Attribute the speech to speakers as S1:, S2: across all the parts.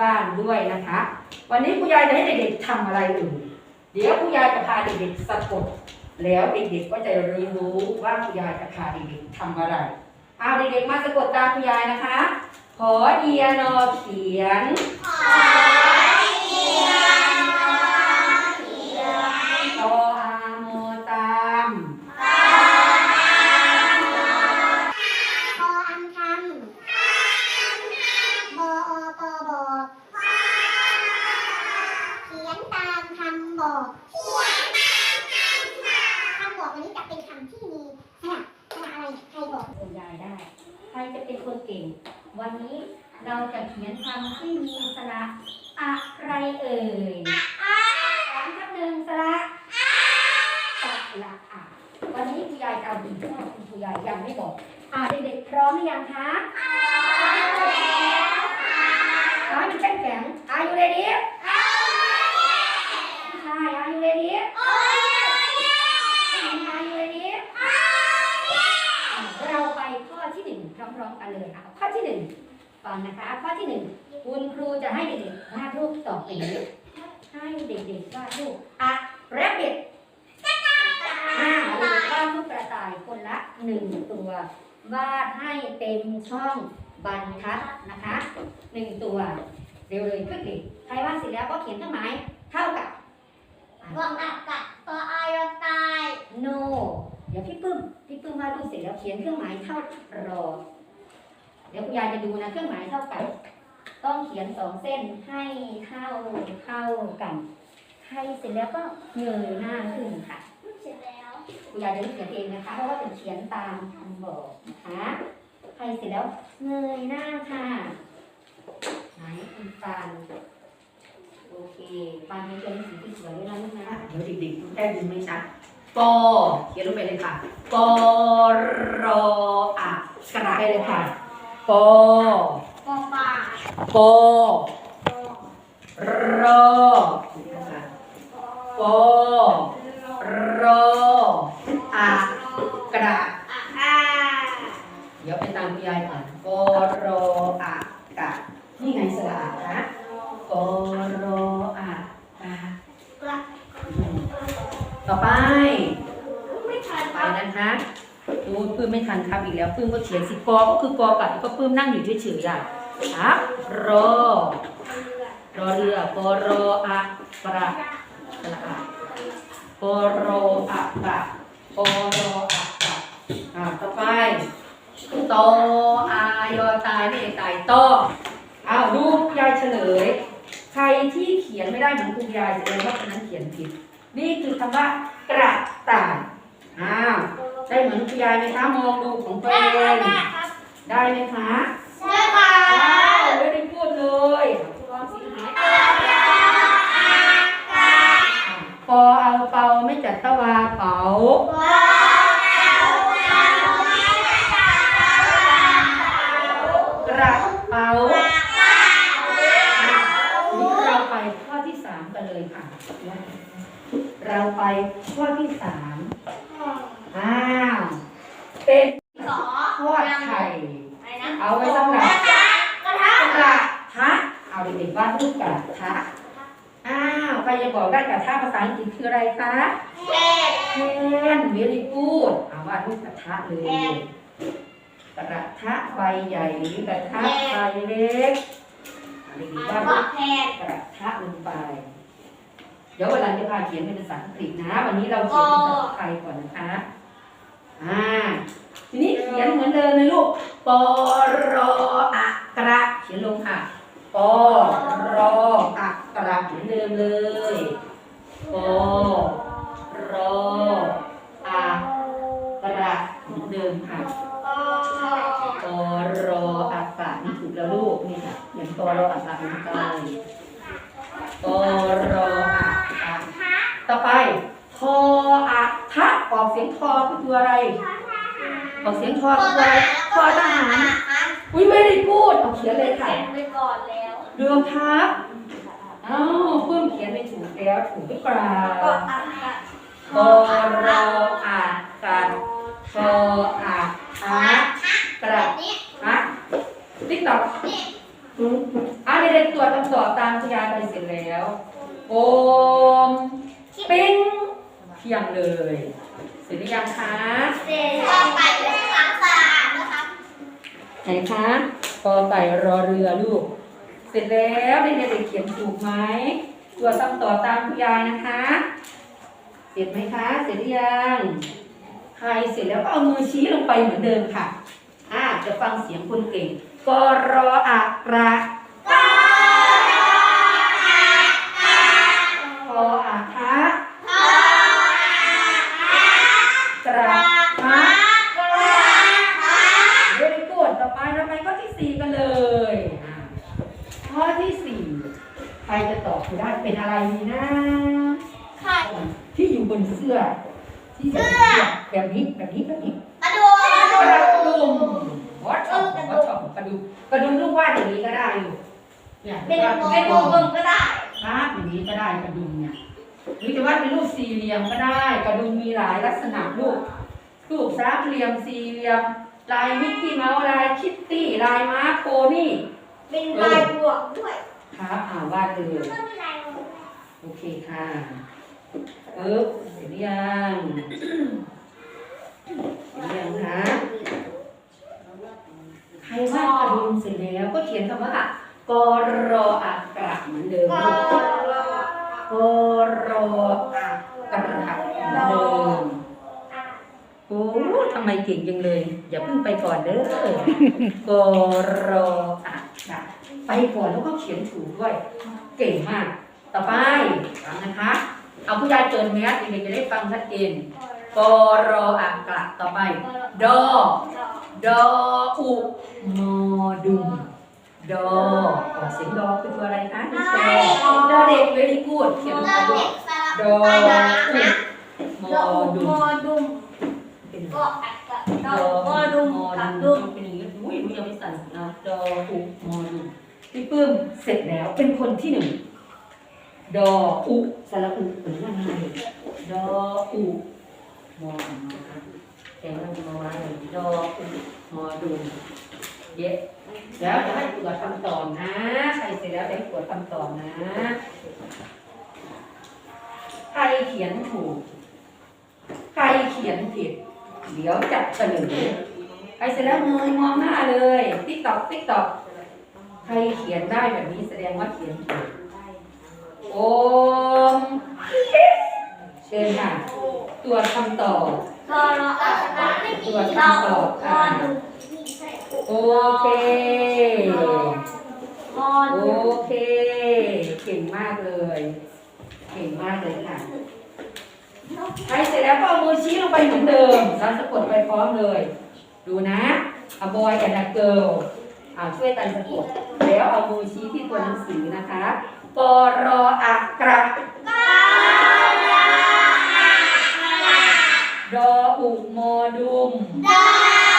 S1: บ้านด้วยนะคะ วันนี้คุณยายจะให้เด็กๆทำอะไรอื่นเดี๋ยวคุณยายจะพาเด็กๆสะกดแล้วเด็กๆก็จะเรียนรู้ว่าคุณยายจะพาเด็กๆทำอะไรเอาเด็กๆมาสะกดตามคุณยายนะคะ ขอเอียนอเขียนต
S2: บอกคำบอกอันนี้จะเป็นคำที่มีสระสระอะไรใครบอก
S1: คุณยายได้ ใครจะเป็นคนเก่ง วันนี้เราจะเขียนคำที่มีสระอะไรเอ่ยสามทับหนึ่งสระสระอะวันนี้คุณยายจะเอาดีข้อคุณคุณยายยังไม่บอก อ่าเด็กๆพร้อมหรือยังคะขอให้มันแข็งแข็ง Are you ready ใช่ Are you ready Are you ready เราไปข้อที่หนึ่งพ ร้อมๆกันเลยค่ะข้อที่หนึ่งฟังนะคะ ข้อที่หนึ่งคุณครูจะให้เด็กๆวาดรูปต่อไปนี้ให้เด็กๆวาดรูปอะ rabbit อ่าเด็กๆวาดรูปกระต่ายคนละหนึ่งตัววาดให้เต็มช่องบรรทัดนะคะหนึ่งตัวเร็วเลยขึ้นดิใครวาดเสร็จแล้วก็เขียนเครื่องหมายเท่ากับ
S2: บอกอักกะปออายตาย
S1: no เดี๋ยวพี่ปื้มพี่ปื้มวาดรูปเสร็จแล้วเขียนเครื่องหมายเท่ารอ เดี๋ยวคุณยายจะดูนะเครื่องหมายเท่ากับต้องเขียนสองเส้นให้เท่าเท่ากัน ให้เสร็จแล้วก็เงยหน้าขึ้นค่ะ
S2: เสร็จแล้ว
S1: คุณยายจะไม่เขียนเองนะคะ เพราะว่าเป็นเขียนตามคำบอกนะคะให้เสร็จแล้วเงยหน้าค่ะไหนคุณปานโอเคปานเป็นตัวหนังสือที่สวยด้วยนะลูกนะเดี๋ยวเด็กๆแค่ดูไม่ชัดปอเขียนลงไปเลยค่ะปอรออะกระดาษไปเลยค่ะ ปอ
S2: ปอปลา
S1: ปอรอปอรออะกระดาษ
S2: อ่า
S1: เดี๋ยวไปตามคุณยายก่อนปอรออะกะนี่ไงสระอะนะปอรออะกะ
S2: กระ
S1: อืมต่อไป
S2: ไม่ทัน
S1: ไปนะคะดู ปื้มไม่ทันครับอีกแล้วปื้มก็เขียนสิกอก็คือกอกับก็ปื้มนั่งอยู่เฉยๆอะครับรอรอเรือปอรออะประสระอะปอรออะกะปอรออะกะอ่าต่อไปตออายอตายไม่ตายตออ้าวดูยายเฉลย ใครที่เขียนไม่ได้เหมือนคุณยายแสดงว่าคนนั้นเขียนผิด นี่คือคำว่ากระต่ายอ้าว ได้เหมือนคุณยายไหมคะมองดูของตัว
S2: ได้
S1: เอ
S2: ครับ
S1: ง
S2: ได้ครับ
S1: ได้ไหมคะ
S2: ได้ครั
S1: อ้า
S2: บ
S1: วไม่ได้พูดเลยลองสิหายปอเอาเปาไม่จัดตะวาเป๋ากระเป๋านี่เราไปข้อที่สามกันเลยค่ะ เราไปข้อที่สาม อ้าวเป็น
S2: สอ
S1: ทอดไข่
S2: อะไรนะ
S1: เอาไว้สำหรับ
S2: กระทะ
S1: กระทะเอาเด็กๆวาดรูปกระทะอ้าวใครจะบอกได้กระทะภาษาอังกฤษคืออะไรคะ
S2: แผ่น
S1: แพนเวลีกูดเอาวาดรูปกระทะเลย กระทะใบใหญ่หรือกระทะใบเล็กเอาเด็กๆวาดรูป
S2: แผ่น
S1: กระทะลงไป เดี๋ยววันหลังจะพาเขียนเป็นภาษาอังกฤษนะ วันนี้เราเขียนเป็นภาษาไทยก่อนนะคะ อ่า ทีนี้เขียนเหมือนเดิมเลยลูกปอรออะกระเขียนลงค่ะปอรออะกระเหมือนเดิมเลยปอรออะกระเหมือนเดิมค่ะปอรออะกระนี่ถูกแล้วลูกนี่ค่ะเขียนปอรออะกระลงไปป ออกเสียงทอคอตัวอทอทหารอุ้ยไม่ได้พูดเอาเขียนเลยค่ะ
S2: เขียนไปก่อนแล้ว
S1: เรือพับอ้าวเพิ่มเขียนไปถูกแล้วถูกหรือเปล่า
S2: ก็อักกะ
S1: ปอรออะกะทออะอะกระ
S2: นี้
S1: ฮะติ๊กต็อกอะเด็กๆตรวจคำตอบตามคุณยายไปเสร็จแล้วโอมปิ้งเที่ยงเลย เสร็จหรือยังคะ
S2: เสร็จก็ไปเป็นสามสามนะครับ
S1: ไหนคะกอไก่รอเรือลูก เสร็จแล้วเด็กๆเขียนถูกไหมตรวจคำตอบตามคุณยายนะคะ เสร็จไหมคะ เสร็จหรือยังใครเสร็จแล้วก็เอามือชี้ลงไปเหมือนเดิมค่ะอ่าจะฟังเสียงคนเก่งกรออะกระกออะทะกระทะเรื่องกดต่อไปเราไปข้อที่สี่กันเลยอ่าข้อที่สี่ใครจะตอบถูกได้เป็นอะไรดีนะ
S2: ค่ะ
S1: ที่อยู่บนเสื้อ ที่อยู่บนเสื้อแบบนี้แบบนี้แบบนี้
S2: กระดูก
S1: กระดุมวัดชอบวัดชอบกระดุมกระดุมลูกวาดอย่างนี้ก็ได้อยู่ เป็
S2: น
S1: วาด
S2: วง
S1: เป็นวง
S2: ลมก็ได้
S1: ครับอย่างนี้ก็ได้กระดุมเนี่ยหรือจะวาดเป็นรูปสี่เหลี่ยมก็ได้ กระดุมมีหลายลักษณะรูปรูปสามเหลี่ยมสี่เหลี่ยม ลายมิกกี้เมาส์ลายคิตตี้ลายม้าโพนี่
S2: เป็นลายบวกด้วย
S1: ครับอ่าวาดเลยโอเคค่ะเออเสร็จหรือยังเสร็จหรือยังคะใครวาดกระดุมเสร็จแล้วก็เขียนคำว่า กรออักระเหมือนเดิมกรออักระเหมือนเดิมโอ้ทำไมเก่งจังเลย อย่าเพิ่งไปก่อนเด้อกรออักระไปก่อนแล้วก็เขียนถูกด้วย เก่งมาก ต่อไปฟังนะคะ เอาผู้ยายเปิดแมสเด็กๆจะได้ฟังชัดเจนกรออักระต่อไป ดอ ดออุมอดุม ดอออกเสียงดอคือตัวอะไรคะพี่แซมดอเด็กเวลีกูดเขียนลงไปด้วยดออุมอดุม
S2: มอดุม
S1: เป็น
S2: ก็อักกะ
S1: ด
S2: ด
S1: อ
S2: อมอดุม
S1: มอ
S2: กับ
S1: ดุ
S2: ดุ
S1: ม
S2: ม
S1: เป็นอย่างนี้อุ้ยรู้ยังไม่สั่นนะดออุมอดุมพี่ปื้มเสร็จแล้วเป็นคนที่หนึ่งดออุสระอุเป็นยังไงดออุมอดุมแกงมันมาไว้เลยดออุมอดุม เย็บแล้วจะให้ตรวจคำตอบนะ ใครเสร็จแล้วจะให้ตรวจคำตอบนะ ใครเขียนถูก ใครเขียนผิด เดี๋ยวจับเฉลยใครเสร็จแล้วมือมองหน้าเลย ติ๊กตอกติ๊กตอกใครเขียนได้แบบนี้แสดงว่าเขียนถูกโอมเชิญค่ะตรวจคำตอบ
S2: ก็รออักกะไม่มีดอกมอดุม
S1: โอเค โอเค เก่งมากเลย เก่งมากเลยค่ะใครเสร็จแล้วก็เอามือชี้ลงไปเหมือนเดิมแล้วสะกดไปพร้อมเลย ดูนะเอาบอยกับนักเกิลเอาช่วยกันสะกด แล้วเอามือชี้ที่ตัวหนังสือนะคะกรออักกระดออุโมดุม
S2: ดา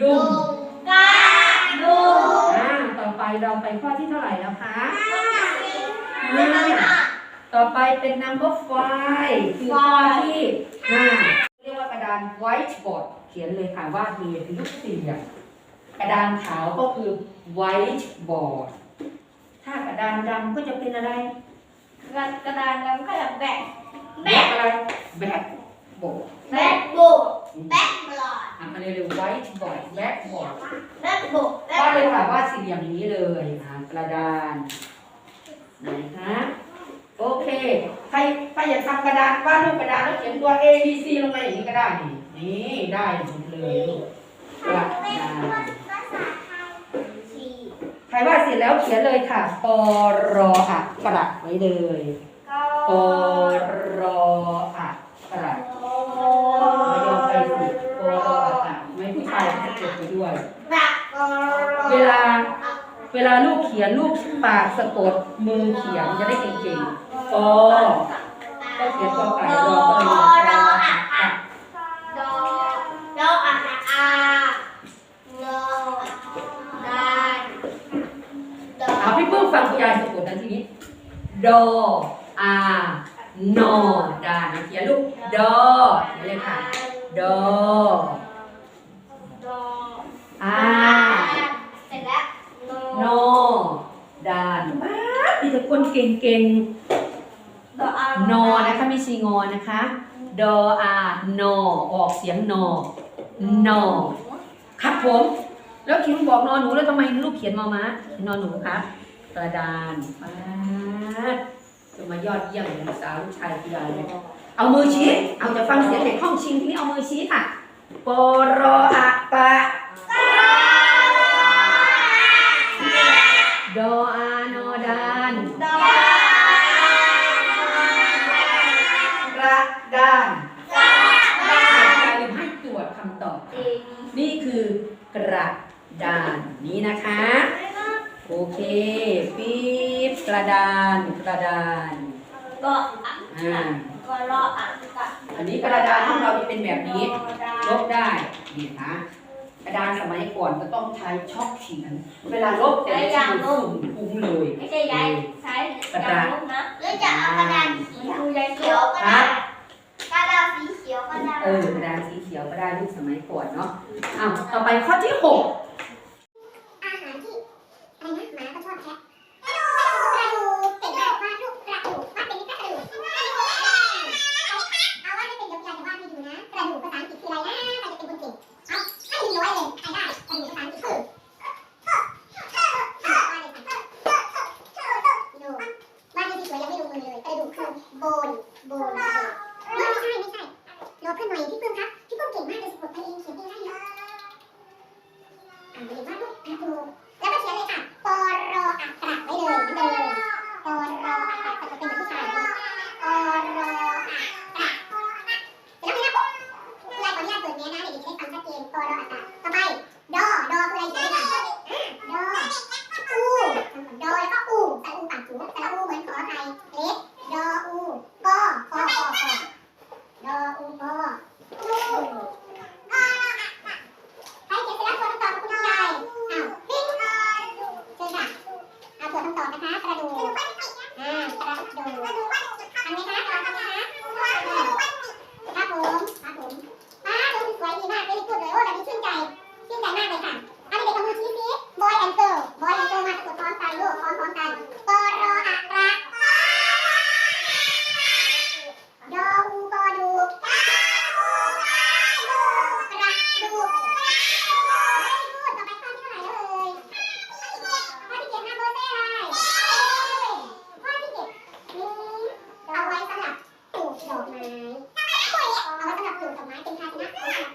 S2: ดุม
S1: กา
S2: ดุม
S1: อ่าต่อไปเราไปข้อที่เท่าไหร่แล้วคะ
S2: ไม่ต้อง
S1: ต่อไปเป็น number five คือข้อที่ห้าเรียกว่ากระดาน whiteboard เขียนเลยค่ะวาดเลยเป็นรูปสี่เหลี่ยมกระดานขาวก็คือ whiteboard ถ้ากระดานดำก็จะเป็นอะไร
S2: กระดานแล้วก็จะแบก
S1: แบกอะไร blackboard
S2: แบก บุกแบกบลอด
S1: อะมาเร็วๆ whiteboard blackboard
S2: แบกบุกแบ
S1: วาด
S2: ก
S1: เลยค่ะวาดสี่เหลี่ยมอย่างนี้เลยอ่ากระดานไหนคะโอเค ใครใครอยากทำกระดานวาดรูปกระดานแล้วเขียนตัว A B C ลงไปอย่างนี้ก็ได้นี่นี่ได้หมดเลยลูกกระดาน
S2: ภาษาไทยสี่
S1: ใครวาดเสร็จแล้วเขียนเลยค่ะปรออักกระไว้เลย
S2: ก็
S1: ปรออักกระ
S2: โอ้
S1: ไม่ยอมไปสิปรออักกระไม่ผู้ชายจะเก็บไปด้วย เวลาเวลาลูกเขียนลูกปากสะกดมือเขียนจะได้เก่งๆปอก็เขียนกอไก่รอก็เลย
S2: รอ
S1: รอ
S2: อะ
S1: อะ
S2: ดอดออะอาโนดาอ
S1: เอาพี่ปื้มฟังคุณยายสะกดนะทีนี้ดออานอดานเขียนลูกดอเขียนเลยค่ะ ดอ
S3: อ่า
S2: เสร็จแล้ว
S3: นอดานป๊าดมีแต่คนเก่ง
S2: ดออ
S3: ๆนอนะคะไม่ใช่งอนะคะดออานอออกเสียงนอนอครับผม แล้วคิวบอกนอนหนูแล้วทำไมลูกเขียนมอม้านอนหนูคะกระดานป๊าดจะมายอดเยี่ยมของสาวลูกชายกีฬาเลย เอามือชี้ เอาจะฟังเสียงเด็กห้องชิงทีนี้เอามือชี้ค่ะปรออะปะดออานอดาน
S2: ดอก
S3: ระดานอย่าลืมให้ตรวจคำตอบ
S2: เอง
S3: นี่คือกระดานนี้นะคะ โอเค ปี๊บกระดาน กระดาน
S2: ก็อะ
S3: อ่า
S2: ก็รออะก็
S3: อันนี้ กระดานของเราจะเป็นแบบนี้ลบได้นี่นะกระดานสมัยก่อนก็ต้องใช้ช็อกเขียนเวลาลบแต่ละชื่อสุ่มคุ้มเลย
S2: ไม่ใช่ยายใช้ยางลบนะหรือจะเอากระดานสีดูยายเขียวก็
S3: ครั
S2: ได้
S3: บ
S2: กระดาษสีเขียวก็ได้
S3: เออกระดานสีเขียวก็ได้ยุคสมัยก่อนเนาะอ้าวต่อไปข้อที่หก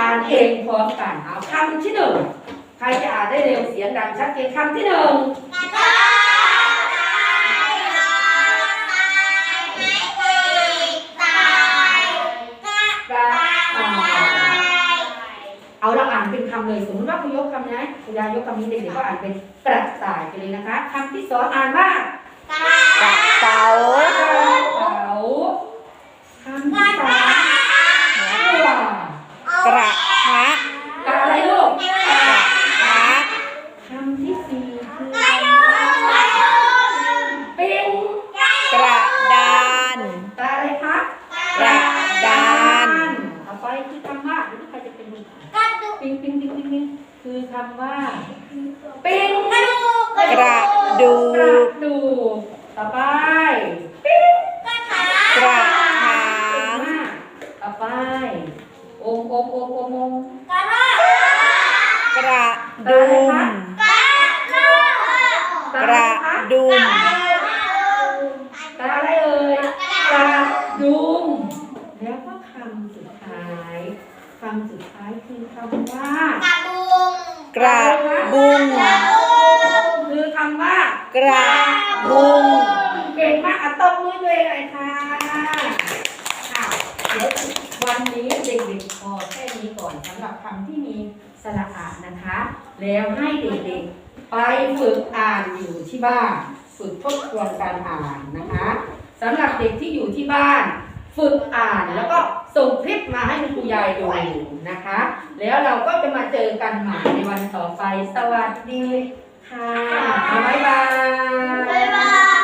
S2: อ่านเองอ่านพร้อมกันเอาคำที่หนึ่งใคร
S3: จะอ่านได้เร็วเสียงดังชัดเจนคำที่หนึ่งกระต่ายเอาเราอ่านเป็นคำเลยสมมติว่าคุณยกคำนะคุณยายยกคำนี้เด็กๆก็อ่านเป็นกระต่ายไปเลยนะคะคำที่สองอ่านว่า
S1: กระเป๋า
S3: กระเป๋าคำที่สาม องค์องค์องค์องค์องค์
S2: กระก
S1: กระดุม
S3: ก
S1: กระดุม
S3: กระอะไรเอ่ยกระดุมแล้วก็คำสุดท้ายคำสุดท้ายคือคำว่า
S2: กระบุง
S1: กระบุง
S3: คือคำว่า
S1: กระบุง
S3: เก่งมากอะตบมือด้วยเลยค่ะอะเดี๋ยว วันนี้เด็กๆพอแค่นี้ก่อนสำหรับคำที่มีสระอะนะคะ
S1: แล้วให้เด็กๆไปฝึกอ่านอยู่ที่บ้าน ฝึกทบทวนการอ่านนะคะสำหรับเด็กที่อยู่ที่บ้าน ฝึกอ่านแล้วก็ส่งคลิปมาให้คุณครูยายดูนะคะ แล้วเราก็จะมาเจอกันใหม่ในวันต่อไป สวัสดีค่ะบ๊ายบาย
S2: บ๊ายบาย